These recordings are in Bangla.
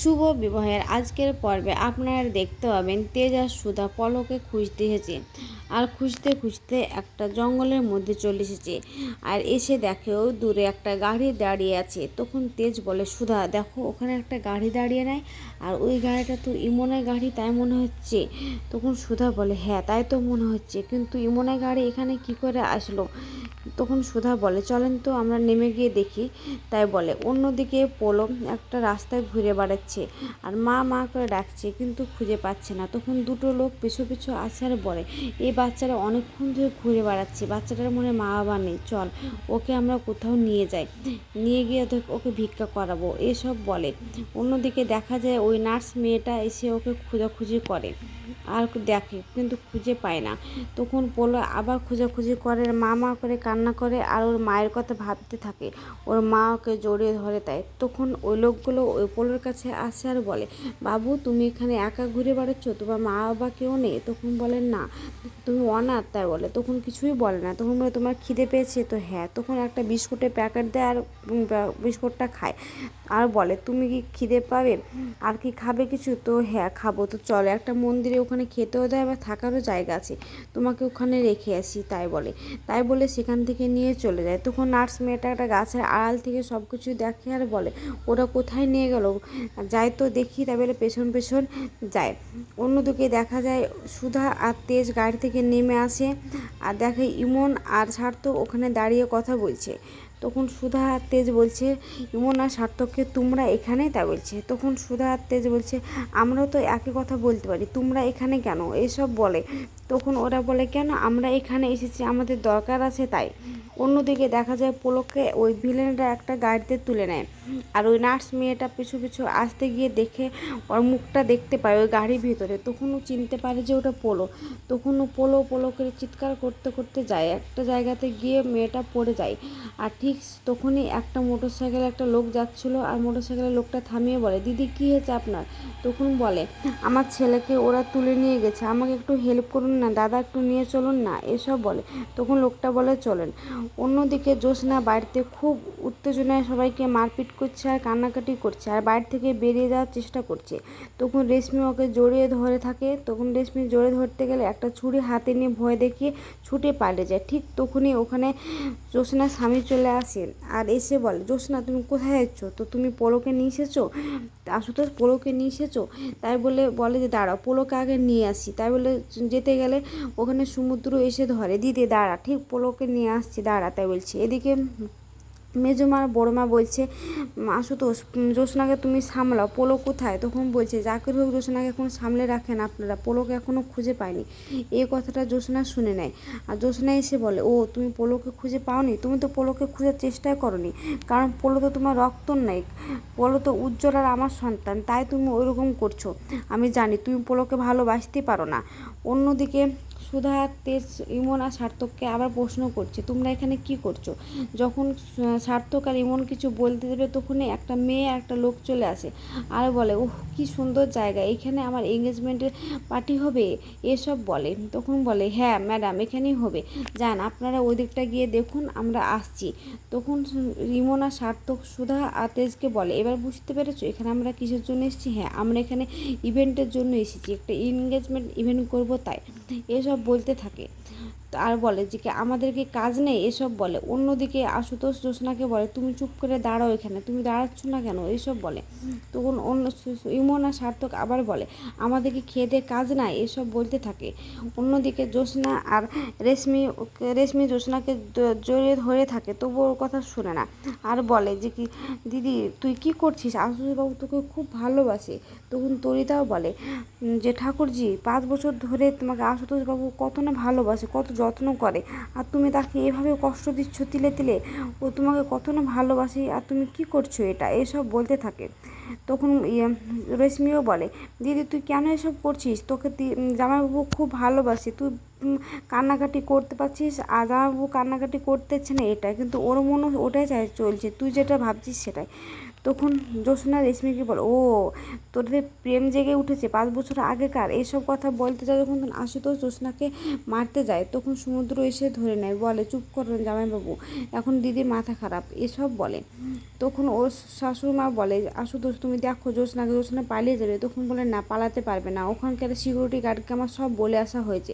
শুভ বিবাহের আজকের পর্বে আপনারা দেখতে পাবেন তেজ আর সুধা পলকে খুঁজতে এসেছে। আর খুঁজতে খুঁজতে একটা জঙ্গলের মধ্যে চলে এসেছে। আর এসে দেখেও দূরে একটা গাড়ি দাঁড়িয়ে আছে। তখন তেজ বলে, সুধা, দেখো, ওখানে একটা গাড়ি দাঁড়িয়ে নেয় আর ওই গাড়িটা তো ইমনের গাড়ি, তাই মনে হচ্ছে। তখন সুধা বলে হ্যাঁ তাই তো মনে হচ্ছে। কিন্তু ইমনের গাড়ি এখানে কি করে আসলো? তখন সুধা বলে, চলেন তো, আমরা নেমে গিয়ে দেখি। তাই বলে, অন্যদিকে পোলো একটা রাস্তায় ঘুরে বেড়াচ্ছে। আর মা মা করে ডাকছে কিন্তু খুঁজে পাচ্ছে না। তখন দুটো লোক পিছু পিছু আসে আর বলে এই বাচ্চারা অনেকক্ষণ ধরে ঘুরে বেড়াচ্ছে। বাচ্চাটার মনে মা বাবা নেই। চল, ওকে আমরা কোথাও নিয়ে যাই। নিয়ে গিয়ে ওকে ভিক্ষা করাবো। এসব বলে। অন্যদিকে দেখা যায় ওই নার্স মেয়েটা এসে ওকে খোঁজাখুঁজি করে। আর দেখে, কিন্তু খুঁজে পায় না। তখন পোলো আবার খোঁজাখুঁজি করে। মা মা করে কান্না করে আর ওর মায়ের কথা ভাবতে থাকে। ওর মা ওকে জড়িয়ে ধরে দেয়। তখন ওই লোকগুলো ওই পোলোর কাছে আসে আর বলে, বাবু, তুমি এখানে একা ঘুরে বেড়াচ্ছ? তোমার মা বাবা কেউ নেই? তখন বলেন না। তুমি অনাথ? তাই বলে, তখন কিছুই বলে না। তখন বলে, তোমার খিদে পেয়েছে? তো হ্যাঁ তখন একটা বিস্কুটের প্যাকেট দেয় আর বিস্কুটটা খায়। আর বলে, তুমি কি খিদে পাবে? আর কি খাবে কিছু? তো হ্যাঁ খাব। তো চলো, একটা মন্দিরে ওখানে খেতেও দেয় আবার থাকারও জায়গা আছে। তোমাকে ওখানে রেখে আসি, তাই বলে। তাই বলে সেখান থেকে নিয়ে চলে যায়। তখন নার্স মেয়েটা একটা গাছের আড়াল থেকে সব কিছু দেখে আর বলে, ওরা কোথায় নিয়ে গেল? যায় তো দেখি বলে পেছন পেছন যায়। অন্যদিকে দেখা যায় সুধা আর তেজ গাড়ি থেকে নেমে আসে আর দেখে ইমন আর সার্থক ওখানে দাঁড়িয়ে কথা বলছে। তখন সুধা আর তেজ বলছে, ইমন আর সার্থককে তোমরা এখানে? তা বলছে। তখন সুধা আর তেজ বলছে, আমরাও তো একই কথা বলতে পারি, তোমরা এখানে কেন? এসব বলে। তখন ওরা বলে, কেন আমরা এখানে এসেছি? আমাদের দরকার আছে তাই। অন্যদিকে দেখা যায় পোলককে ওই ভিলেনরা একটা গাড়িতে তুলে নেয়। আর ওই নার্স মেয়েটা পিছু পিছু আসতে গিয়ে দেখে, ওর মুখটা দেখতে পায় ওই গাড়ির ভিতরে। তখন ও চিনতে পারে যে ওটা পোলো। তখন ও পোলো পোলো করে চিৎকার করতে করতে যায়। একটা জায়গাতে গিয়ে মেয়েটা পড়ে যায়। আর ঠিক তখনই একটা মোটর সাইকেলে একটা লোক যাচ্ছিল আর মোটর সাইকেলের লোকটা থামিয়ে বলে, দিদি, কী হয়েছে আপনার? তখন বলে, আমার ছেলেকে ওরা তুলে নিয়ে গেছে। আমাকে একটু হেল্প করুন না, দাদা একটু নিয়ে চলুন না, এসব বলে। তখন লোকটা বলে, চলেন। অন্যদিকে জ্যোৎস্না বাড়িতে খুব উত্তেজনায় সবাইকে মারপিট করছে আর কান্নাকাটি করছে আর বাড়ি থেকে বেরিয়ে যাওয়ার চেষ্টা করছে। তখন রেশমি ওকে জড়িয়ে ধরে থাকে। তখন রেশমি জড়িয়ে ধরতে গেলে একটা ছুরি হাতে নিয়ে ভয় দেখিয়ে ছুটে পালিয়ে যায়। ঠিক তখনই ওখানে জ্যোৎস্নার স্বামী চলে আসে আর এসে বলে, জ্যোৎস্না, তুমি কোথায় যাচ্ছ? তো তুমি পোলোকে নিয়ে এসেছ? আশুতোষ পোলোকে নিয়ে এসেছ? তাই বলে বলে যে, দাঁড়াও, পোলোকে আগে নিয়ে আসি। তাই বলে, যেতে গেলে ওখানে সমুদ্র এসে ধরে। দিদি, দাঁড়া, ঠিক পোলোকে নিয়ে আসছি, দাঁড়া, তাই বলছি। এদিকে মেজমা আর বড়মা বলছে আশুতোষ উম, জ্যোৎস্নাকে তুমি সামলাও। পোলো কোথায়? তখন বলছে জাকির হোক জ্যোৎস্নাকে এখন সামলে রাখেন আপনারা। পোলোকে এখনও খুঁজে পায়নি। এই কথাটা জ্যোৎস্না শুনে নেয়। আর জ্যোৎস্না এসে বলে ও তুমি পোলোকে খুঁজে পাওনি? তুমি তো পোলোকে খোঁজার চেষ্টাই করনি। কারণ পোলো তো তোমার রক্ত নেই। পোলো তো উজ্জ্বল আর আমার সন্তান তাই তুমি ওইরকম করছ। আমি জানি তুমি পোলোকে ভালোবাসতেই পারো না। অন্যদিকে সুধা, তেজ, ইমন আর সার্থককে আবার প্রশ্ন করছে, তোমরা এখানে কি করছ? যখন সার্থক আর ইমন কিছু বলতে দেবে, তখনই একটা মেয়ে একটা লোক চলে আসে আর বলে, উহ, কি সুন্দর জায়গা, এখানে আমার এঙ্গেজমেন্টের পার্টি হবে? এসব বলে। তখন বলে হ্যাঁ ম্যাডাম এখানেই হবে। যান, আপনারা ওই দিকটা গিয়ে দেখুন, আমরা আসছি। তখন ইমন আর সার্থক, সুধা আর তেজকে বলে, এবার বুঝতে পেরেছ, এখানে আমরা কিসের জন্য এসেছি? হ্যাঁ আমরা এখানে ইভেন্টের জন্য এসেছি, একটা এনগেজমেন্ট ইভেন্ট করব তাই। এসব বলতে থাকে। আর বলে যে কি আমাদেরকে কাজ নেই? এসব বলে। অন্যদিকে আশুতোষ জ্যোৎস্নাকে বলে, তুমি চুপ করে দাঁড়াও এখানে, তুমি দাঁড়াচ্ছ না কেন? এসব বলে। তখন অন্য ইমন আর সার্থক আবার বলে আমাদেরকে খেয়ে দেয়ে কাজ নাই? এসব বলতে থাকে। অন্যদিকে জ্যোৎস্না আর রেশমি রেশমি জ্যোৎস্নাকে দ- জড়িয়ে ধরে থাকে তবু ওর কথা শুনে না। আর বলে যে কি, দিদি, তুই কি করছিস? আশুতোষবাবু তোকে খুব ভালোবাসে। তখন তরিতাও বলে যে ঠাকুরজি, পাঁচ বছর ধরে তোমাকে আশুতোষবাবু কত না ভালোবাসে, কত যত্ন করে। আর তুমি তাকে এভাবে কষ্ট দিচ্ছ তিলে তিলে, ও তোমাকে কত না ভালোবাসে, আর তুমি কি করছ এটা? এসব বলতে থাকে। তখন ইয়ে রেশমিও বলে, দিদি, তুই কেন এসব করছিস? তোকে জামাইবাবু খুব ভালোবাসে। তুই কান্নাকাটি করতে পারছিস? আর জামাইবাবু কান্নাকাটি করতেছে না এটা কিন্তু ওর মনে ওটাই চাই চলছে। তুই যেটা ভাবছিস সেটাই। তখন জ্যোৎস্না রেশমিকে বলে, ও, তোদের প্রেম জেগে উঠেছে পাঁচ বছর আগেকার। এইসব কথা বলতে যায় যখন আশুতোষ জ্যোৎস্নাকে মারতে যায়, তখন সমুদ্র এসে ধরে নেয়, বলে, চুপ করুন জামাইবাবু। এখন দিদির মাথা খারাপ। এসব বলে। তখন ওর শাশুড়ি মা বলে, আশুতোষ তুমি দেখো জ্যোৎস্নাকে জ্যোৎস্না পালিয়ে যাবে, তখন বলে না, পালাতে পারবে না। ওখানকার সিকিউরিটি গার্ডকে আমার সব বলে আসা হয়েছে।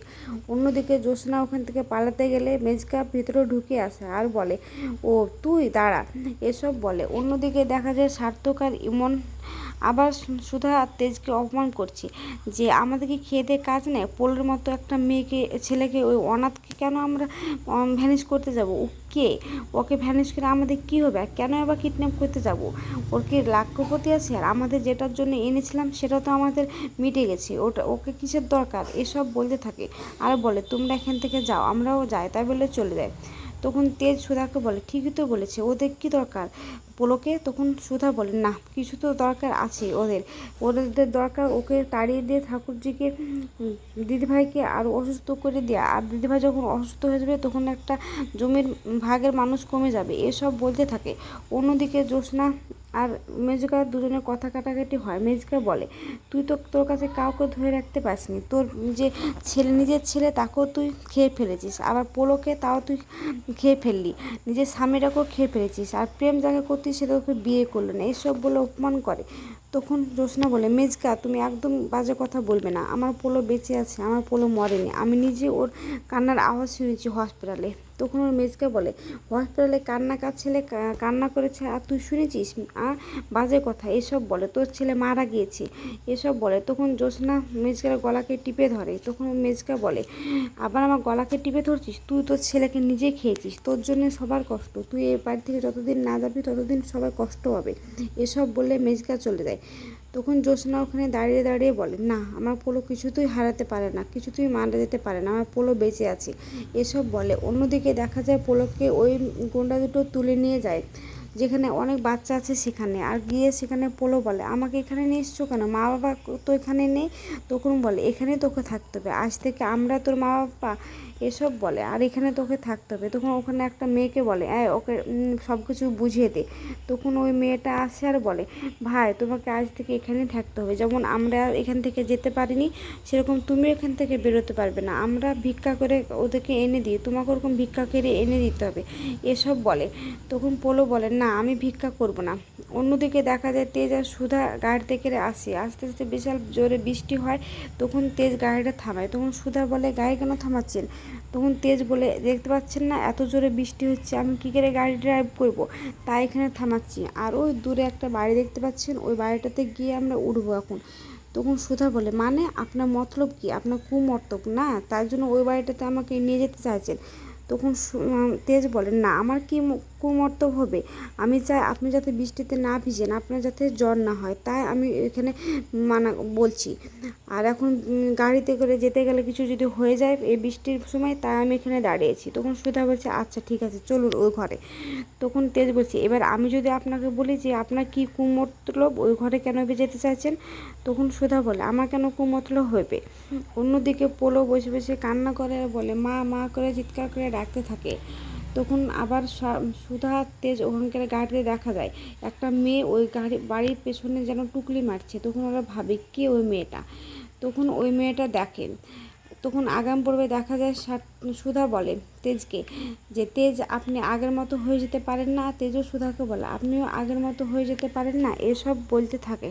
অন্যদিকে জ্যোৎস্না ওখান থেকে পালাতে গেলে মেজকা ভিতরে ঢুকে আসে আর বলে, ও, তুই দাঁড়া। এসব বলে। অন্যদিকে দেখা যায় সার্থক আর ইমন আবার সুধা তেজকে অপমান করছে যে আমাদেরকে খেয়ে দিয়ে কাজ নেই? পোলের মতো একটা মেয়েকে, ছেলেকে ওই অনাথকে কেন আমরা ভ্যানিশ করতে যাব? কে? ওকে ভ্যানিশ করে আমাদের কি হবে? আর কেন আবার কিডন্যাপ করতে যাব? ওর কি লাক্ষপতি আছে? আর আমাদের যেটার জন্য এনেছিলাম, সেটা তো আমাদের মিটে গেছে। ওটা, ওকে কিসের দরকার? এসব বলতে থাকে। আর বলে, তোমরা এখান থেকে যাও, আমরাও যাই। তাই বলে চলে যায়। তখন তেজ সুধাকে বলে, ঠিকই তো বলেছে, ওদের কি দরকার? পোলোকে তখন সুধা বলে, না, কিছু তো দরকার আছে ওদের। ওদের দরকার ওকে তাড়িয়ে দিয়ে ঠাকুরজিকে, দিদিভাইকে আরও অসুস্থ করে দেওয়া আর দিদিভাই যখন অসুস্থ হয়ে যাবে, তখন একটা জমির ভাগের মানুষ কমে যাবে। এসব বলতে থাকে। অন্যদিকে জ্যোৎস্না আর মেজকা দুজনের কথা কাটাকাটি হয়। মেজকা বলে, তুই তো তোর কাছে কাউকে ধরে রাখতে পারিসনি। তোর যে ছেলে, নিজের ছেলে, তাকেও তুই খেয়ে ফেলেছিস। আবার পোলোকে তাও তুই খেয়ে ফেললি। নিজের স্বামীটাকেও খেয়ে ফেলেছিস। আর প্রেম যাকে সে তোকে বিয়ে করল না এসব বলে অপমান করে। তখন জ্যোৎস্না বলে, মেজকা, তুমি একদম বাজে কথা বলবে না। আমার পোলো বেঁচে আছে, আমার পোলো মরেনি। আমি নিজে ওর কান্নার আওয়াজ শুনেছি হসপিটালে। তখন ওর মেজকা বলে, হসপিটালে কান্না কার ছেলে কান্না করেছে? আর তুই শুনেছিস? আর বাজে কথা, এসব বলে, তোর ছেলে মারা গিয়েছে। এসব বলে, তখন জ্যোৎস্না মেজকার গলাকে টিপে ধরে। তখন ওর মেজকা বলে, আবার আমার গলাকে টিপে ধরছিস? তুই তোর ছেলেকে নিজে খেয়েছিস। তোর জন্য সবার কষ্ট। তুই এ বাড়ি থেকে যতদিন না যাবি, ততদিন সবার কষ্ট হবে। এসব বলে মেজকা চলে যায়। তখন জ্যোৎস্না ওখানে দাঁড়িয়ে দাঁড়িয়ে বলে, না, আমার পোলো কিছুতেই হারাতে পারে না, কিছুতেই মারা যেতে পারে না, আমার পোলো বেঁচে আছে। এসব বলে। অন্যদিকে দেখা যায় পোলোকে ওই গুন্ডা দুটো তুলে নিয়ে যায়, যেখানে অনেক বাচ্চা আছে সেখানে। আর গিয়ে সেখানে পোলো বলে, আমাকে এখানে নিয়ে এসছো কেন? মা বাবা তো এখানে নেই? তখন বলে এখানে তোকে থাকতে হবে। আজ থেকে আমরা তোর মা বাবা এসব বলে। আর এখানে তোকে থাকতে হবে। তখন ওখানে একটা মেয়েকে বলে, এই, ওকে সব কিছু বুঝিয়ে দে। তখন ওই মেয়েটা আসে আর বলে, ভাই, তোমাকে আজ থেকে এখানেই থাকতে হবে। যেমন আমরা এখান থেকে যেতে পারিনি, সেরকম তুমি এখান থেকে বেরোতে পারবে না। আমরা ভিক্ষা করে ওদেরকে এনে দিই। তোমাকে ওরকম ভিক্ষা করে এনে দিতে হবে। এসব বলে। তখন পোলো বলে, না, আমি ভিক্ষা করব না। অন্যদিকে দেখা যায়, তেজ আর সুধা গাড়ি থেকে আসে। আস্তে আস্তে বিশাল জোরে বৃষ্টি হয়। তখন তেজ গাড়িটা থামায়। তখন সুধা বলে, গাড়ি কেন থামাচ্ছেন? তখন তেজ বলে, দেখতে পাচ্ছেন না, এত জোরে বৃষ্টি হচ্ছে, আমি কী করে গাড়ি ড্রাইভ করব? তাই এখানে থামাচ্ছি। আর ওই দূরে একটা বাড়ি দেখতে পাচ্ছেন, ওই বাড়িটাতে গিয়ে আমরা উঠবো এখন। তখন সুধা বলে মানে আপনার মতলব কি? আপনার কুমর্তক না? তার জন্য ওই বাড়িটাতে আমাকে নিয়ে যেতে চাইছেন? তখন তেজ বলে, না, আমার কি কুমতলব হবে। আমি চাই আপনি যাতে বৃষ্টিতে না ভিজেন, আপনার যাতে জ্বর না হয়। তাই আমি এখানে মানা বলছি। আর এখন গাড়িতে করে যেতে গেলে কিছু যদি হয়ে যায় এই বৃষ্টির সময়, তাই আমি এখানে দাঁড়িয়েছি তখন সুধা বলছে আচ্ছা ঠিক আছে, চলুন ওই ঘরে। তখন তেজ বলছে, এবার আমি যদি আপনাকে বলি যে, আপনার কি কুমতলব ওই ঘরে কেন যেতে চাইছেন? তখন সুধা বলে, আমার কেন কুমতলব হবে অন্যদিকে পোলো বসে বসে কান্না করে বলে, মা মা করে চিৎকার করে ডাকতে থাকে। তখন আবার সুধা, তেজ ওখানকার গাড়িতে দেখা যায়। একটা মেয়ে ওই গাড়ি, বাড়ির পেছনে যেন টুকলি মারছে। তখন ওরা ভাবে, কে ওই মেয়েটা? তখন ওই মেয়েটা দেখেন তখন আগাম পর্বে দেখা যায় সুধা বলে তেজকে যে, তেজ, আপনি আগের মতো হয়ে যেতে পারেন না। তেজও সুধাকে বলে, আপনিও আগের মতো হয়ে যেতে পারেন না? এসব বলতে থাকে।